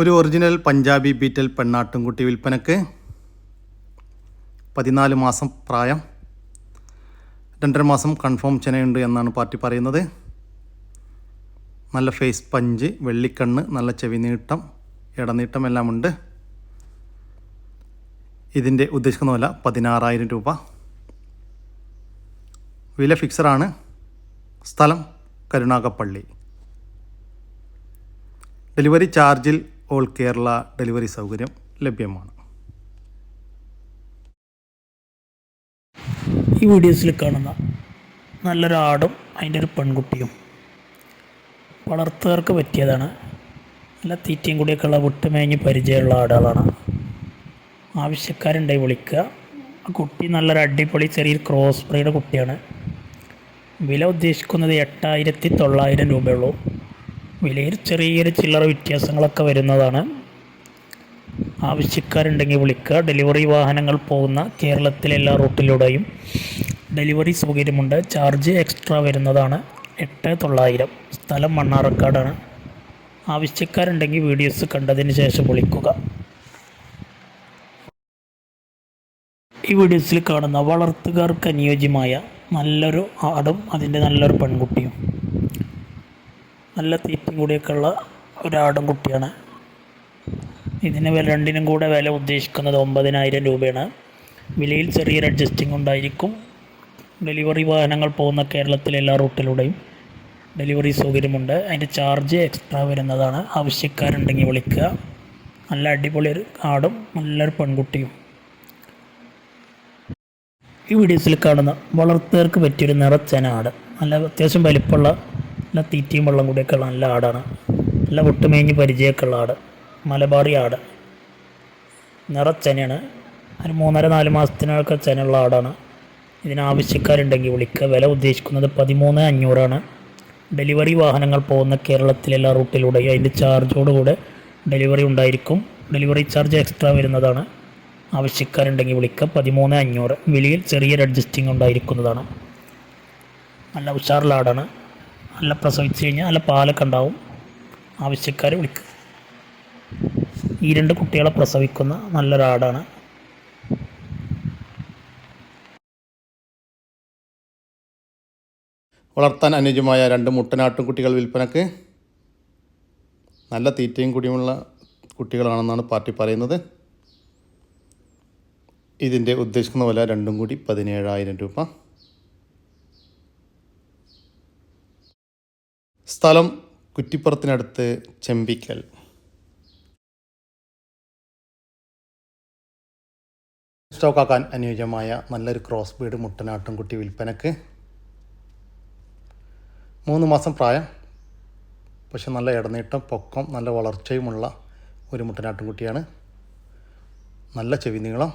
ഒരു ഒറിജിനൽ പഞ്ചാബി ബീറ്റൽ പെണ്ണാട്ടുംകുട്ടി വിൽപ്പനക്ക് പതിനാല് മാസം പ്രായം രണ്ടര മാസം കൺഫേം ചെനയുണ്ട് എന്നാണ് പാർട്ടി പറയുന്നത്. നല്ല ഫേസ് പഞ്ച് വെള്ളിക്കണ്ണ് നല്ല ചെവി നീട്ടം ഇടനീട്ടം എല്ലാം ഉണ്ട് ഇതിന്റെ ഉദ്ദേശിക്കുന്ന വില പതിനാറായിരം രൂപ. വില ഫിക്സറാണ് സ്ഥലം കരുണാകപ്പള്ളി ഡെലിവറി ചാർജിൽ ഓൾ കേരള ഡെലിവറി സൗകര്യം ലഭ്യമാണ്. ഈ വീഡിയോസിൽ കാണുന്ന നല്ലൊരു ആടും അതിന്റെ ഒരു പെൺകുട്ടിയും വളർത്തുകാർക്ക് പറ്റിയതാണ്. നല്ല തീറ്റയും കൂടിയൊക്കെ ഉള്ള വിട്ടുമേഞ്ഞ് പരിചയമുള്ള ആടുകളാണ്. ആവശ്യക്കാരുണ്ടായി വിളിക്കുക. ആ കുട്ടി നല്ലൊരു അടിപൊളി ചെറിയ ക്രോസ് ബ്രീഡ് കുട്ടിയാണ്. വില ഉദ്ദേശിക്കുന്നത് എട്ടായിരത്തി തൊള്ളായിരം രൂപയുള്ളൂ വിലയിൽ ചെറിയ ചില്ലറ വ്യത്യാസങ്ങളൊക്കെ വരുന്നതാണ്. ആവശ്യക്കാരുണ്ടെങ്കിൽ വിളിക്കുക. ഡെലിവറി വാഹനങ്ങൾ പോകുന്ന കേരളത്തിലെ എല്ലാ റൂട്ടിലൂടെയും ഡെലിവറി സൗകര്യമുണ്ട്. ചാർജ് എക്സ്ട്രാ വരുന്നതാണ്. എട്ട് തൊള്ളായിരം. സ്ഥലം മണ്ണാറക്കാടാണ് ആവശ്യക്കാരുണ്ടെങ്കിൽ വീഡിയോസ് കണ്ടതിന് ശേഷം വിളിക്കുക. ഈ വീഡിയോസിൽ കാണുന്ന വളർത്തുകാർക്ക് അനുയോജ്യമായ നല്ലൊരു ആടും അതിന്റെ നല്ലൊരു പെൺകുട്ടിയും. നല്ല തീറ്റയും കൂടിയൊക്കെ ഉള്ള ഒരാടും കുട്ടിയാണ്. ഇതിന് വില രണ്ടിനും കൂടെ വില ഉദ്ദേശിക്കുന്നത് ഒമ്പതിനായിരം രൂപയാണ്. വിലയിൽ ചെറിയൊരു അഡ്ജസ്റ്റിംഗ് ഉണ്ടായിരിക്കും. ഡെലിവറി വാഹനങ്ങൾ പോകുന്ന കേരളത്തിലെ എല്ലാ റൂട്ടിലൂടെയും ഡെലിവറി സൗകര്യമുണ്ട്. അതിന്റെ ചാർജ് എക്സ്ട്രാ വരുന്നതാണ്. ആവശ്യക്കാരുണ്ടെങ്കിൽ വിളിക്കുക. നല്ല അടിപൊളി ഒരു ആടും നല്ലൊരു പെൺകുട്ടിയും. ഈ വീഡിയോസിൽ കാണുന്ന വളർത്തുകാർക്ക് പറ്റിയൊരു നിറച്ചന ആട് നല്ല അത്യാവശ്യം വലിപ്പമുള്ള നല്ല തീറ്റയും വെള്ളം കൂടിയൊക്കെ ഉള്ള നല്ല ആടാണ്. നല്ല ഒട്ടുമേഞ്ഞ് പരിചയമൊക്കെ ഉള്ള ആട്. മലബാറി ആട്. നിറച്ചനയാണ് ഒരു മൂന്നര നാല് മാസത്തിനൊക്കെ ചെനുള്ള ആടാണ്. ഇതിനാവശ്യക്കാരുണ്ടെങ്കിൽ വിളിക്കുക. വില ഉദ്ദേശിക്കുന്നത് പതിമൂന്ന് അഞ്ഞൂറാണ്. ഡെലിവറി വാഹനങ്ങൾ പോകുന്ന കേരളത്തിലെ എല്ലാ റൂട്ടിലൂടെയും അതിന്റെ ചാർജോടുകൂടെ ഡെലിവറി ഉണ്ടായിരിക്കും. ഡെലിവറി ചാർജ് എക്സ്ട്രാ വരുന്നതാണ്. ആവശ്യക്കാരുണ്ടെങ്കിൽ വിളിക്കുക. പതിമൂന്ന് അഞ്ഞൂറ്. വിലയിൽ ചെറിയൊരു അഡ്ജസ്റ്റിംഗ് ഉണ്ടായിരിക്കുന്നതാണ്. നല്ല ഉഷാറുള്ള ആടാണ്. നല്ല പ്രസവിച്ച് കഴിഞ്ഞാൽ നല്ല പാലൊക്കെ ഉണ്ടാവും. ആവശ്യക്കാർ വിളിക്കും. ഈ രണ്ട് കുട്ടികളെ പ്രസവിക്കുന്ന നല്ലൊരാടാണ് വളർത്താൻ അനുയോജ്യമായ രണ്ട് മുട്ടനാട്ടുകുട്ടികൾ വിൽപ്പനക്ക് നല്ല തീറ്റയും കുടിയുമുള്ള കുട്ടികളാണെന്നാണ് പാർട്ടി പറയുന്നത്. ഇതിന്റെ ഉദ്ദേശിക്കുന്ന വില രണ്ടും കൂടി പതിനേഴായിരം രൂപ. സ്ഥലം കുറ്റിപ്പുറത്തിനടുത്ത് ചെമ്പിക്കൽ. സ്റ്റോക്കാക്കാൻ അനുയോജ്യമായ നല്ലൊരു ക്രോസ് ബീഡ് മുട്ടനാട്ടും കുട്ടി വിൽപ്പനക്ക്. മൂന്ന് മാസം പ്രായം പക്ഷെ നല്ല ഇടനീട്ടം പൊക്കം നല്ല വളർച്ചയുമുള്ള ഒരു മുട്ടനാട്ടും കുട്ടിയാണ്. നല്ല ചെവി നീളം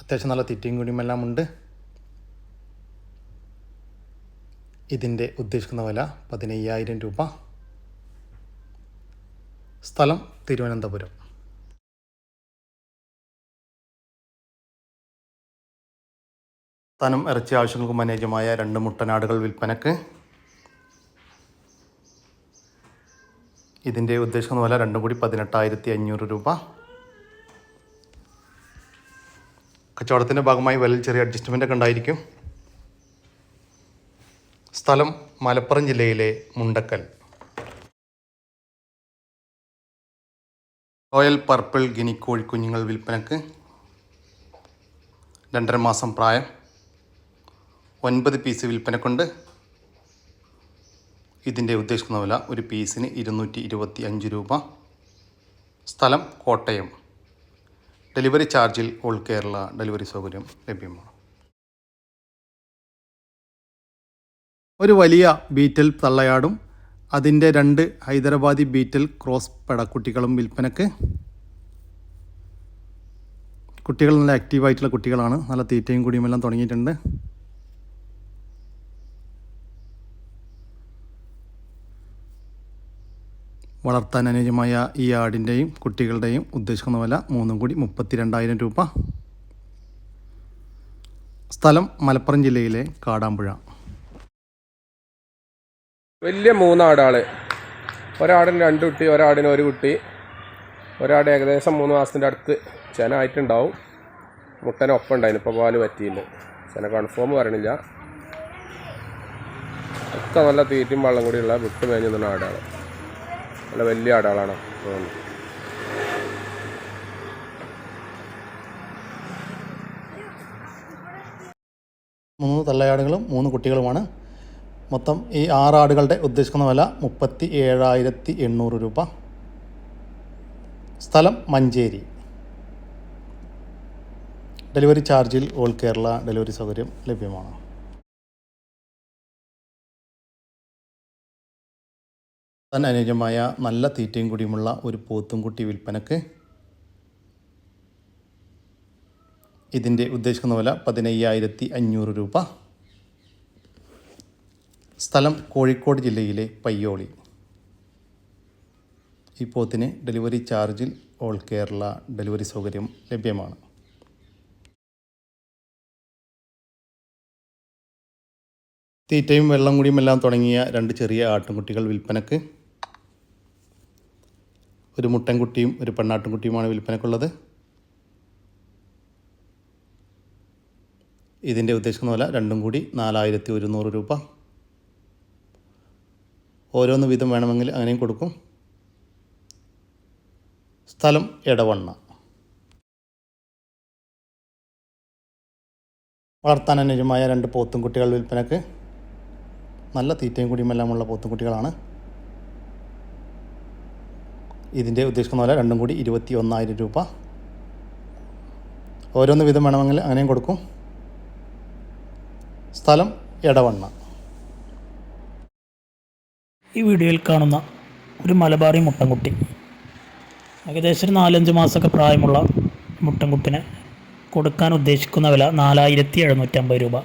അത്യാവശ്യം നല്ല തിറ്റിയും കുടിയുമെല്ലാം ഉണ്ട്. ഇതിന്റെ ഉദ്ദേശിക്കുന്ന വില പതിനയ്യായിരം രൂപ. സ്ഥലം തിരുവനന്തപുരം. സ്ഥലം ഇറച്ചി ആവശ്യങ്ങൾക്കും മനേജമായ രണ്ട് മുട്ടനാടുകൾ വിൽപ്പനക്ക്. ഇതിന്റെ ഉദ്ദേശിക്കുന്ന വില രണ്ടും കൂടി പതിനെട്ടായിരത്തി അഞ്ഞൂറ് രൂപ. കച്ചവടത്തിന്റെ ഭാഗമായി വിലയിൽ ചെറിയ അഡ്ജസ്റ്റ്മെന്റ് ഒക്കെ ഉണ്ടായിരിക്കും. സ്ഥലം മലപ്പുറം ജില്ലയിലെ മുണ്ടക്കൽ. റോയൽ പർപ്പിൾ ഗിനി കോഴിക്കുഞ്ഞുങ്ങൾ വിൽപ്പനക്ക് രണ്ടര മാസം പ്രായം. ഒൻപത് പീസ് വിൽപ്പനക്കുണ്ട്. ഇതിന്റെ ഉദ്ദേശിക്കുന്ന വില ഒരു പീസിന് ഇരുന്നൂറ്റി ഇരുപത്തി അഞ്ച് രൂപ. സ്ഥലം കോട്ടയം. ഡെലിവറി ചാർജിൽ ഓൾ കേരള ഡെലിവറി സൗകര്യം ലഭ്യമാണ്. ഒരു വലിയ ബീറ്റൽ തള്ളയാടും. അതിന്റെ രണ്ട് ഹൈദരാബാദി ബീറ്റൽ ക്രോസ് പെടക്കുട്ടികളും വിൽപ്പനക്ക്. കുട്ടികൾ നല്ല ആക്റ്റീവായിട്ടുള്ള കുട്ടികളാണ്. നല്ല തീറ്റയും കുടിയും എല്ലാം തുടങ്ങിയിട്ടുണ്ട്. വളർത്താൻ അനുയോജ്യമായ ഈ ആടിന്റെയും കുട്ടികളുടെയും ഉദ്ദേശിക്കുന്ന വില മൂന്നും കൂടി മുപ്പത്തി രണ്ടായിരം രൂപ. സ്ഥലം മലപ്പുറം ജില്ലയിലെ കാടാമ്പുഴ. വലിയ മൂന്നാടാൾ. ഒരാടിന് രണ്ട് കുട്ടി ഒരാടിന് ഒരു കുട്ടി. ഒരാട് ഏകദേശം മൂന്ന് മാസത്തിന്റെ അടുത്ത് ചെന ആയിട്ടുണ്ടാവും മുട്ടനെ ഒപ്പം ഉണ്ടായിരുന്നു ഇപ്പോൾ പാൽ പറ്റിയില്ല ചെന കൺഫേം പറയണില്ല. ഒക്കെ നല്ല തീറ്റയും വെള്ളം കൂടിയുള്ള വിട്ട് മേഞ്ഞു നിന്ന ആടാണ്. നല്ല വലിയ ആടാളാണ് തോന്നുന്നു. മൂന്ന് തള്ളയാടുകളും മൂന്ന് കുട്ടികളുമാണ് മൊത്തം ഈ ആറ് ആടുകളുടെ ഉദ്ദേശിക്കുന്ന വില മുപ്പത്തി ഏഴായിരത്തി എണ്ണൂറ് രൂപ. സ്ഥലം മഞ്ചേരി. ഡെലിവറി ചാർജിൽ ഓൾ കേരള ഡെലിവറി സൗകര്യം ലഭ്യമാണ്. തന്നെ അനുയോജ്യമായ നല്ല തീറ്റയും കൂടിയുമുള്ള ഒരു പോത്തും കുട്ടി വിൽപ്പനക്ക് ഇതിന്റെ ഉദ്ദേശിക്കുന്ന വില പതിനയ്യായിരത്തി അഞ്ഞൂറ് രൂപ. സ്ഥലം കോഴിക്കോട് ജില്ലയിലെ പയ്യോളി. ഈ പോത്തിന് ഡെലിവറി ചാർജിൽ ഓൾ കേരള ഡെലിവറി സൗകര്യം ലഭ്യമാണ്. തീറ്റയും വെള്ളം കൂടിയും എല്ലാം തുടങ്ങിയ രണ്ട് ചെറിയ ആട്ടിൻകുട്ടികൾ വിൽപ്പനക്ക്. ഒരു മുട്ടൻകുട്ടിയും ഒരു പെണ്ണാട്ടിൻകുട്ടിയുമാണ് വിൽപ്പനക്കുള്ളത്. ഇതിന്റെ ഉദ്ദേശിക്കുന്ന പോലെ രണ്ടും കൂടി നാലായിരത്തി ഒരുന്നൂറ് രൂപ. ഓരോന്ന് വീതം വേണമെങ്കിൽ അങ്ങനെയും കൊടുക്കും. സ്ഥലം ഇടവണ്ണ വളർത്താൻ അനുജമായ രണ്ട് പോത്തും കുട്ടികൾ വിൽപ്പനക്ക് നല്ല തീറ്റയും കുടിയുമെല്ലാമുള്ള പോത്തും കുട്ടികളാണ്. ഇതിന്റെ ഉദ്ദേശിക്കുന്ന പോലെ രണ്ടും കൂടി ഇരുപത്തി ഒന്നായിരം രൂപ. ഓരോന്ന് വീതം വേണമെങ്കിൽ അങ്ങനെയും കൊടുക്കും. സ്ഥലം എടവണ്ണ. ഈ വീഡിയോയിൽ കാണുന്ന ഒരു മലബാറി മുട്ടൻകുട്ടി. ഏകദേശം ഒരു നാലഞ്ച് മാസമൊക്കെ പ്രായമുള്ള മുട്ടൻകുട്ടിനെ കൊടുക്കാൻ ഉദ്ദേശിക്കുന്ന വില നാലായിരത്തി എഴുന്നൂറ്റമ്പത് രൂപ.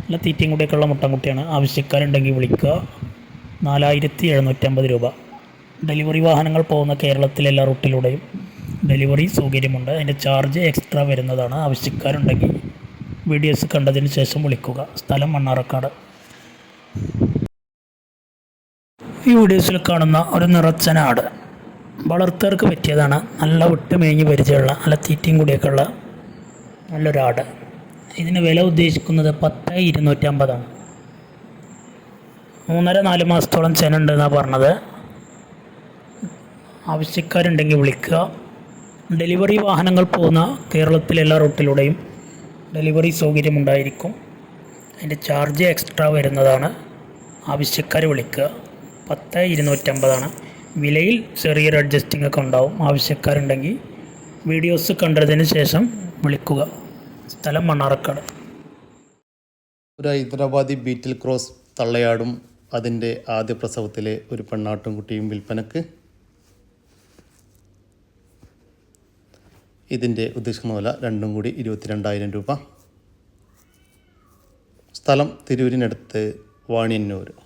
നല്ല തീറ്റയും കൂടിയൊക്കെയുള്ള മുട്ടൻകുട്ടിയാണ്. ആവശ്യക്കാരുണ്ടെങ്കിൽ വിളിക്കുക. നാലായിരത്തി എഴുന്നൂറ്റമ്പത് രൂപ. ഡെലിവറി വാഹനങ്ങൾ പോകുന്ന കേരളത്തിലെ എല്ലാ റൂട്ടിലൂടെയും ഡെലിവറി സൗകര്യമുണ്ട്. അതിന്റെ ചാർജ് എക്സ്ട്രാ വരുന്നതാണ്. ആവശ്യക്കാരുണ്ടെങ്കിൽ വീഡിയോസ് കണ്ടതിന് ശേഷം വിളിക്കുക. സ്ഥലം മണ്ണാറക്കാട് ഈ വീഡിയോസിൽ കാണുന്ന ഒരു നിറച്ചനാട്. വളർത്തവർക്ക് പറ്റിയതാണ് നല്ല വിട്ട് മേഞ്ഞ് പരിചയമുള്ള നല്ല തീറ്റയും കൂടിയൊക്കെ ഉള്ള നല്ലൊരാട്. ഇതിന് വില ഉദ്ദേശിക്കുന്നത് പത്ത് ഇരുന്നൂറ്റമ്പതാണ്. മൂന്നര നാല് മാസത്തോളം ചെന ഉണ്ടെന്നാണ് പറഞ്ഞത്. ആവശ്യക്കാരുണ്ടെങ്കിൽ വിളിക്കുക. ഡെലിവറി വാഹനങ്ങൾ പോകുന്ന കേരളത്തിലെ എല്ലാ റൂട്ടിലൂടെയും ഡെലിവറി സൗകര്യമുണ്ടായിരിക്കും. അതിന്റെ ചാർജ് എക്സ്ട്രാ വരുന്നതാണ്. ആവശ്യക്കാർ വിളിക്കുക. പത്ത് ഇരുന്നൂറ്റമ്പതാണ്. വിലയിൽ ചെറിയൊരു അഡ്ജസ്റ്റിംഗ് ഒക്കെ ഉണ്ടാവും. ആവശ്യക്കാരുണ്ടെങ്കിൽ വീഡിയോസ് കണ്ടതിന് ശേഷം വിളിക്കുക. സ്ഥലം മണ്ണാറക്കാട് ഒരു ഹൈദരാബാദി ബീറ്റിൽ ക്രോസ് തള്ളയാടും അതിന്റെ ആദ്യ പ്രസവത്തിലെ ഒരു പെണ്ണാട്ടും കുട്ടിയും വിൽപ്പനക്ക് ഇതിന്റെ ഉദ്ദേശിക്കുന്ന വില രണ്ടും കൂടി ഇരുപത്തിരണ്ടായിരം രൂപ. സ്ഥലം തിരൂരിനടുത്ത് വാണിയന്നൂർ.